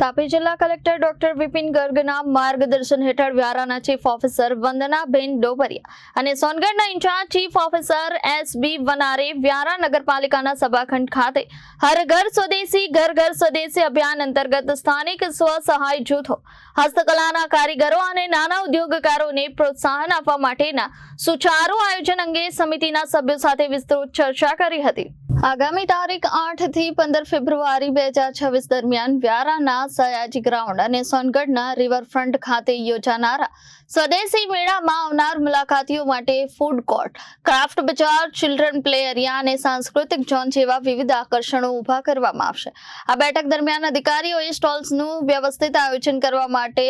તાપી જિલ્લા collector doctor Vipin ગર્ગના માર્ગદર્શન હેઠળ વ્યારાના ચીફ ઓફિસર વંદનાબેન ડોબરિયા અને સોનગઢના incharge chief officer S B Vanare Vyara નગરપાલિકાના સભાખંડ ખાતે હર ઘર સ્વદેશી, ઘર ઘર સ્વદેશી અભિયાન અંતર્ગત સ્થાનિક સ્વસહાય જૂથો, હસ્તકલાના કારીગરો અને નાના ઉદ્યોગકારોને પ્રોત્સાહન આપવા માટેના સુચારુ આયોજન અંગે સમિતિના સભ્યો સાથે વિસ્તૃત ચર્ચા કરી હતી. આગામી તારીખ આઠથી પંદર ફેબ્રુઆરી બે હજાર છવ્વીસ દરમિયાન વ્યારાના સયાજી ગ્રાઉન્ડ અને સોનગઢના રિવરફ્રન્ટ ખાતે યોજાનારા સ્વદેશી મેળામાં આવનાર મુલાકાતીઓ માટે food court, craft bazaar, children play area અને સાંસ્કૃતિક ઝોન જેવા વિવિધ આકર્ષણો ઊભા કરવામાં આવશે. આ બેઠક દરમિયાન અધિકારીઓએ સ્ટોલ્સનું વ્યવસ્થિત આયોજન કરવા માટે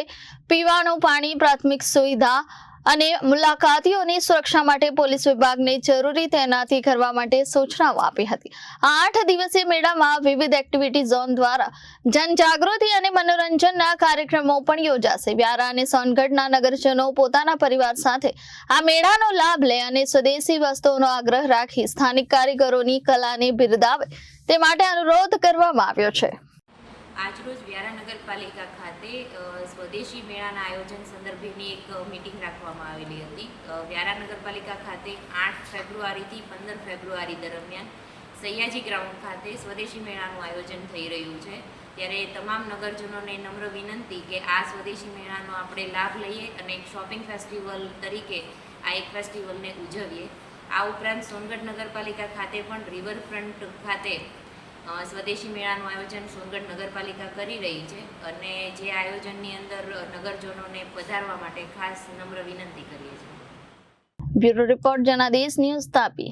પીવાનું પાણી, પ્રાથમિક સુવિધા અને મુલાકાતીઓની સુરક્ષા માટે પોલીસ વિભાગને જરૂરી તૈનાતી કરવા માટે સૂચનાઓ આપી હતી. આ આઠ દિવસીય મેળામાં વિવિધ એક્ટિવિટી ઝોન દ્વારા જનજાગૃતિ અને મનોરંજનના કાર્યક્રમો પણ યોજાશે. વ્યારા અને સોનગઢના નગરજનો પોતાના પરિવાર સાથે આ મેળાનો લાભ લે અને સ્વદેશી વસ્તુઓનો આગ્રહ રાખી સ્થાનિક કારીગરોની કલાને બિરદાવે તે માટે અનુરોધ કરવામાં આવ્યો છે. આજરોજ વ્યારા નગરપાલિકા ખાતે સ્વદેશી મેળાના આયોજન સંદર્ભેની એક મિટિંગ રાખવામાં આવેલી હતી. વ્યારા નગરપાલિકા ખાતે આઠ ફેબ્રુઆરીથી પંદર ફેબ્રુઆરી દરમિયાન સૈયાજી ગ્રાઉન્ડ ખાતે સ્વદેશી મેળાનું આયોજન થઈ રહ્યું છે. ત્યારે તમામ નગરજનોને નમ્ર વિનંતી કે આ સ્વદેશી મેળાનો આપણે લાભ લઈએ અને એક શોપિંગ ફેસ્ટિવલ તરીકે આ એક ફેસ્ટિવલને ઉજવીએ. આ ઉપરાંત સોનગઢ નગરપાલિકા ખાતે પણ રિવરફ્રન્ટ ખાતે સ્વદેશી મેળાનું આયોજન સોનગઢ નગરપાલિકા કરી રહી છે અને જે આયોજનની અંદર નગરજનોને પધારવા માટે ખાસ નમ્ર વિનંતી કરીએ છીએ. Bureau report Janadesh news Tapi.